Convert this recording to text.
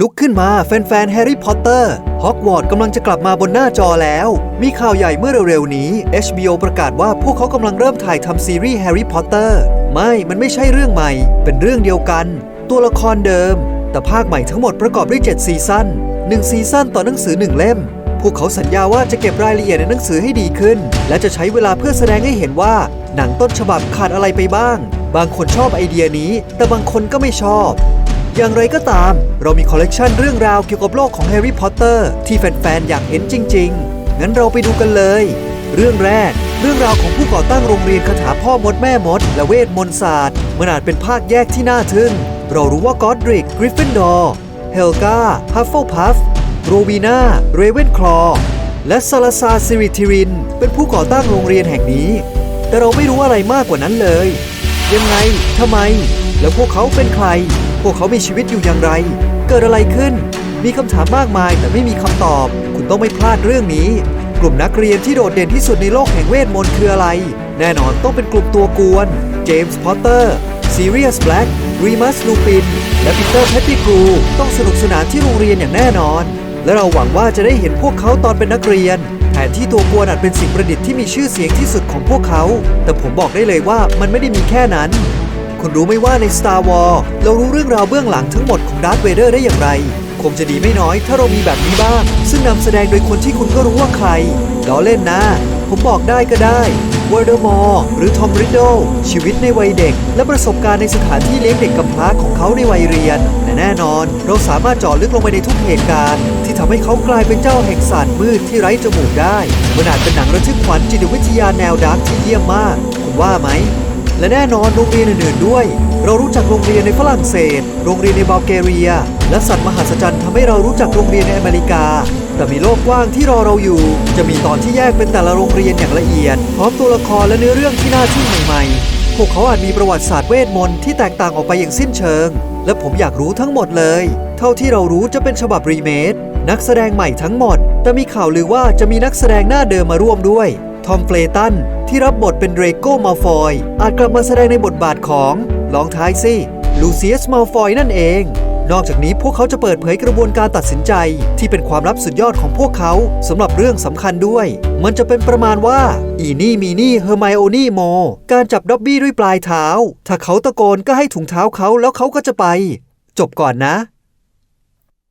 ลุกขึ้นมาแฟนๆ แฮร์รี่พอตเตอร์ ฮอกวอตส์กำลังจะกลับมาบนหน้าจอแล้ว มีข่าวใหญ่เมื่อเร็วๆ นี้ HBO ประกาศว่าพวกเขากำลังเริ่มถ่ายทำซีรีส์แฮร์รี่พอตเตอร์ ไม่ มันไม่ใช่เรื่องใหม่ เป็นเรื่องเดียวกัน ตัวละครเดิม แต่ภาคใหม่ทั้งหมดประกอบด้วย 7 ซีซั่น1 ซีซั่นต่อหนังสือ 1 เล่ม พวกเขาสัญญาว่าจะเก็บรายละเอียดในหนังสือให้ดีขึ้น และจะใช้เวลาเพื่อแสดงให้เห็นว่า หนังต้นฉบับขาดอะไรไปบ้าง บางคนชอบไอเดียนี้ แต่บางคนก็ไม่ชอบ อย่างไรก็ตาม เรามีคอลเลกชันเรื่องราวเกี่ยวกับโลกของแฮร์รี่พอตเตอร์ที่แฟนๆ อยากเห็นจริง ๆ งั้นเราไปดูกันเลย เรื่องแรก เรื่องราวของผู้ก่อตั้งโรงเรียนคาถาพ่อมดแม่มด และเวทมนต์ศาสตร์มันอาจเป็นภาคแยกที่น่าทึ่ง เรารู้ว่ากอดริกกริฟฟินดอร์เฮลกาฮัฟเฟิลพัฟโรวีนาเรเวนคลอและซาลาซาซิริทิริน เป็นผู้ก่อตั้งโรงเรียนแห่งนี้ แต่เราไม่รู้อะไรมากกว่านั้นเลย ยังไงทำไม แล้วพวกเขาเป็นใคร พวกเขามีชีวิตอยู่อย่างไร เกิดอะไรขึ้น มีคำถามมากมายแต่ไม่มีคำตอบ คุณต้องไม่พลาดเรื่องนี้ กลุ่มนักเรียนที่โดดเด่นที่สุดในโลกแห่งเวทมนต์คืออะไร แน่นอนต้องเป็นกลุ่มตัวกวนเจมส์พอตเตอร์ซีเรียสแบล็กรีมัสลูปินและปีเตอร์แพตติกรูต้องสนุกสนานที่โรงเรียนอย่างแน่นอน และเราหวังว่าจะได้เห็นพวกเขาตอนเป็นนักเรียนแทนที่ตัวกวนอาจเป็นสิ่งประดิษฐ์ที่มีชื่อเสียงที่สุดของพวกเขา แต่ผมบอกได้เลยว่ามันไม่ได้มีแค่นั้น คุณรู้ไหมว่าใน Star Wars เรารู้เรื่องราวเบื้องหลังทั้งหมดของดาร์ธเวเดอร์ได้อย่างไร คงจะดีไม่น้อยถ้าเรามีแบบนี้บ้าง ซึ่งนำแสดงโดยคนที่คุณก็รู้ว่าใครล้อเล่นนะ ผมบอกได้ก็ได้วอร์เดอร์มอร์หรือทอมริดโดชีวิตในวัยเด็ก และประสบการณ์ในสถานที่เลี้ยงเด็กกำพร้าของเขาในวัยเรียนและแน่นอน เราสามารถเจาะลึกลงไปในทุกเหตุการณ์ ที่ทำให้เขากลายเป็นเจ้าแห่งศาสตร์มืดที่ไร้จมูกได้มันอาจเป็นหนังระทึกขวัญจิตวิทยาแนวดาร์กที่เยี่ยมมาก คุณว่าไหม และแน่นอนโรงเรียนอื่นๆด้วย เรารู้จักโรงเรียนในฝรั่งเศส โรงเรียนในบัลแกเรีย และสัตว์มหัศจรรย์ทำให้เรารู้จักโรงเรียนในอเมริกา แต่มีโลกกว้างที่รอเราอยู่ จะมีตอนที่แยกเป็นแต่ละโรงเรียนอย่างละเอียด พร้อมตัวละครและเนื้อเรื่องที่น่าทึ่งใหม่ๆ พวกเขาอาจมีประวัติศาสตร์เวทมนต์ที่แตกต่างออกไปอย่างสิ้นเชิง และผมอยากรู้ทั้งหมดเลย เท่าที่เรารู้จะเป็นฉบับรีเมคนักแสดงใหม่ทั้งหมด แต่มีข่าวลือว่าจะมีนักแสดงหน้าเดิมมาร่วมด้วย ทอมเฟลตัน ที่รับบทเป็นเรโก้มาฟอย อาจกลับมาแสดงในบทบาทของลองท้ายสิลูเซียสมาฟอยนั่นเอง นอกจากนี้พวกเขาจะเปิดเผยกระบวนการตัดสินใจ ที่เป็นความลับสุดยอดของพวกเขาสำหรับเรื่องสำคัญด้วย มันจะเป็นประมาณว่า อีนี่มีนี่เฮอร์ไมโอนี่โม การจับด็อบบี้ด้วยปลายเท้า ถ้าเขาตะโกนก็ให้ถุงเท้าเขาแล้วเขาก็จะไป จบก่อนนะ